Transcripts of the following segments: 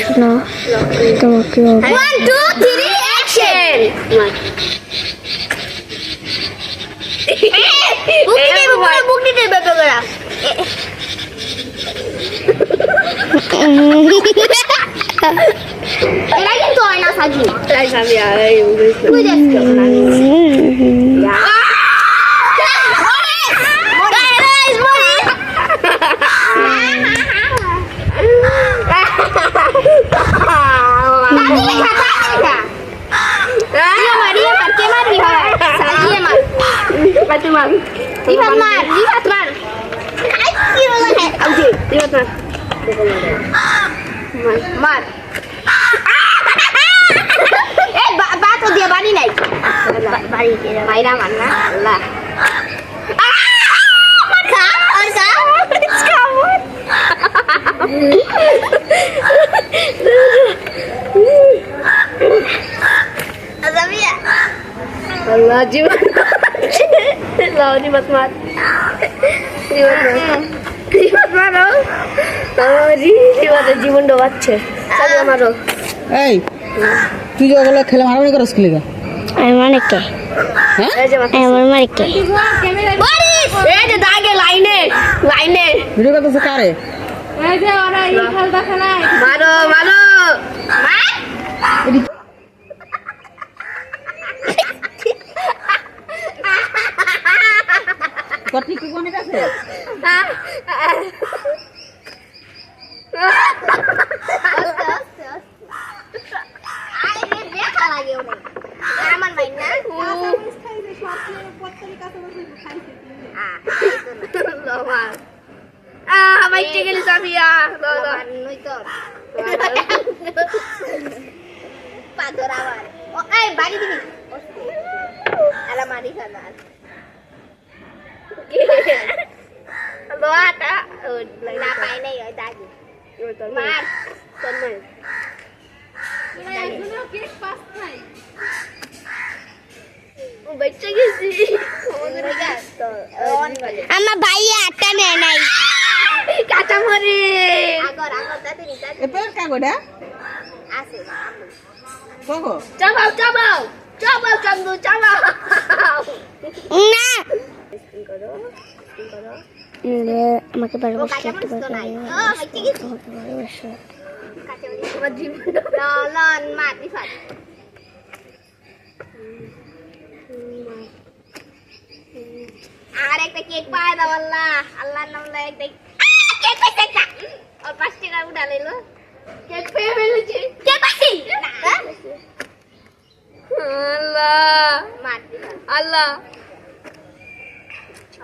শোনা তোমাকে one two three action book দিতে ব্যাপার করা এটা কিন্তু হয় না সাজি তুই দেখছ Lihat mar, lihat mar. Mar. Eh, ba bato dia bani নাই বাড়ি বাইরা মান না আল্লাহ খা আর খা Azamia. Allah জীবন লাও জীবন মার জীবন মার জীবন মারো আমার জীবনের জীবন ডোবাচ্ছে তাহলে মারো এই তুই যে ওগুলো খেলে মারামারি করস খেলে গা আমি মানিককে হ্যাঁ? এই যে মারো। আমার মানিককে এই যে দাগে লাইনে লাইনে। ভিডিও করতেছে কারে? মারো মারো। দেখা লাগে ওরে আমার মাই না আ লো মার গেলি সামিয়া লো লো আমার নই তো পাথর আবার ও এই বাড়ি দিবি আলা মারি খানা লো আটা ও না পাই নাই ওই দাদি মার মার তোর মার ও বাইতে গেছি আমার ভাইয়া আটটা নেয় নাই কাঁচা মরি আগর আগর তাড়াতাড়ি তাড়াতাড়ি এ পের কাগোডা আছে কগো চাবাও চাবাও চাবাও চান্দু চাবাও না এ, আমাকে বারো ও বছর কাঁচা মরিচ তো নাই। ও হইতে গেছে। বারো বছর কাঁচা মরিচ আমার জীবন লন মার দিফাত আর একটা কেক পায় দাও আল্লাহ। আল্লাহর নাম লয় একটা কেক পাইছে একটা। আর পাঁচ টাকা উঠা লইলো। কেক পেয়ে ফেলেছি। কেক পাইছি? আল্লাহ। আল্লাহ।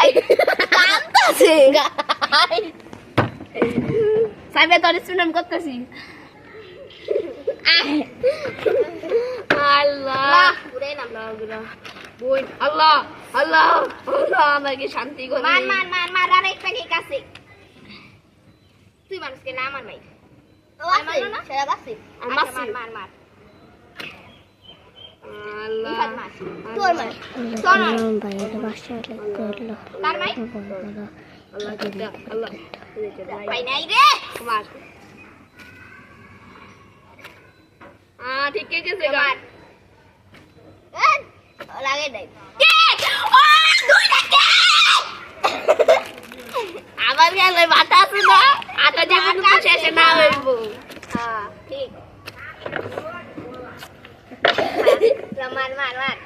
ওই কান্দাছে সাইবে তোর স্টুডেন্ট করতেছি। আল্লাহ। ঘুরে নাম আল্লাহগুলা বই আল্লাহ আল্লাহ আল্লাহ আমাকে শান্তি করে মান মান মান মান আর একটা কেক আছে। তুই মানুষকে না আমার মাই ও আছে? সেটা বাসি মার। মার মার ঠিক আছে গা? মার এ, লাগে নাই। কেক ও দুইটা কেক আবার মাথা আছে না? আটা যেমন শেষে না হইব হ্যাঁ ঠিক মার মার মার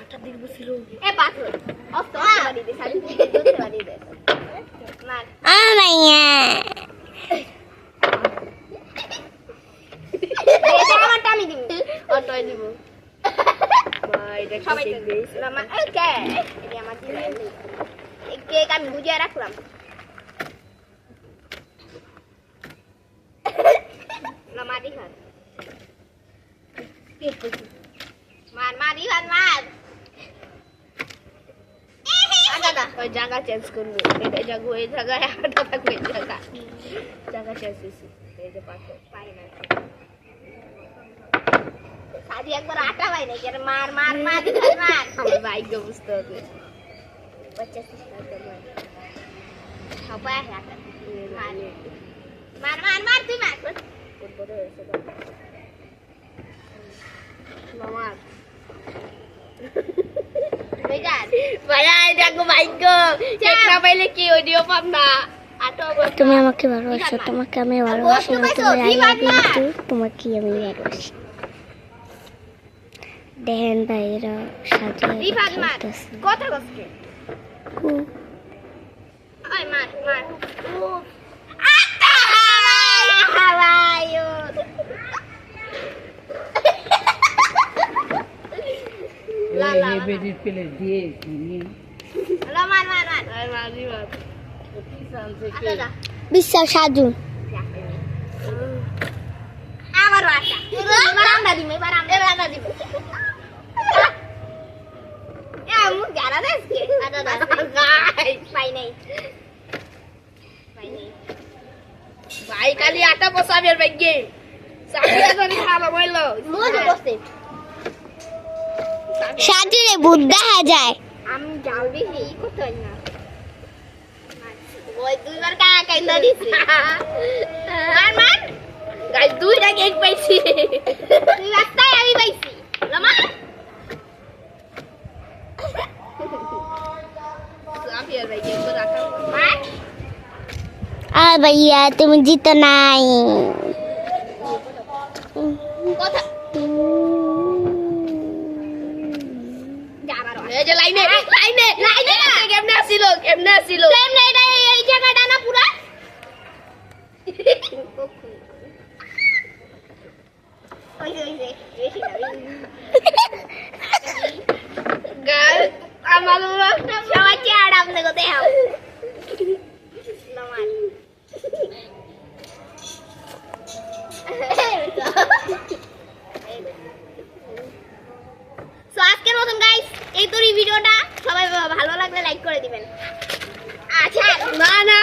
আটা দিব ছিল এ পাথর অস্ত অস্ত বাড়ি দে সারি দে বাড়ি দে মার আমার ভাইয়া এটা আমার টানি দিবি অটোয় দিব ভাই দেখ সবাই কেক দিয়েছে মার এই কে এটা আমার দিবি এই কেক আমি বুঝিয়ে রাখলাম মারি হাত মার মারি হাত মার দাদা ওই জায়গা চেঞ্জ করব এটা জায়গা ওই জায়গায় আটা থাকবে এই জায়গা জায়গা চেঞ্জ হয়েছে এই যে পাথর পাই না সাজি একবার আটা পাই না এর মার মার মার মার মার আমার ভাগ্য বুঝতে হবে বাচ্চা সবাই আটা মার মার মার মার তুই মার মামার বেজান ভাইয়া এটা গো ভাগ্য চেক না পাইলে কি অডিও পাম না আটো তুমি আমাকে ভালোবাসো তোমাকে আমি ভালোবাসি না আই তোমাকে আমি ভালোবাসি। দেখেন ভাইরা সাজিয়ে লা বেডির প্লেট দিয়ে আটা দা বিশ্বাস সাজু। আমার আটা এবার আমরা দিমে এবার আমরা এবার এ আমু গারা দেসকে আটা ভাই বসাবের ভাগ্যে। সাবিয়া ধরে খাওয়া বসে সাজু রে ভূত দেখা যায় আমি যাও বেশি ই করতে পারি না ওই দুইবার কাকা কাইন্দা দিছি মার মার গাইস দুইটা কেক পাইছি তুই রাস্তায় আমি পাইছি রমা সাবিয়ার ভাগ্যে তো রাখা মার আর ভাইয়া তুমি জিতো নাই এই যে লাইনে লাইনে লাইনে কেমনে আসিল কেমনে আসিল কেমনে এটা এই জায়গাটা না পুরা। আমার সবাই চেয়ার আপনি কোথায় হাও নমান সো আজকের মতন গাইস এই তোর এই ভিডিওটা সবাই ভালো লাগলে লাইক করে দিবেন। আচ্ছা না না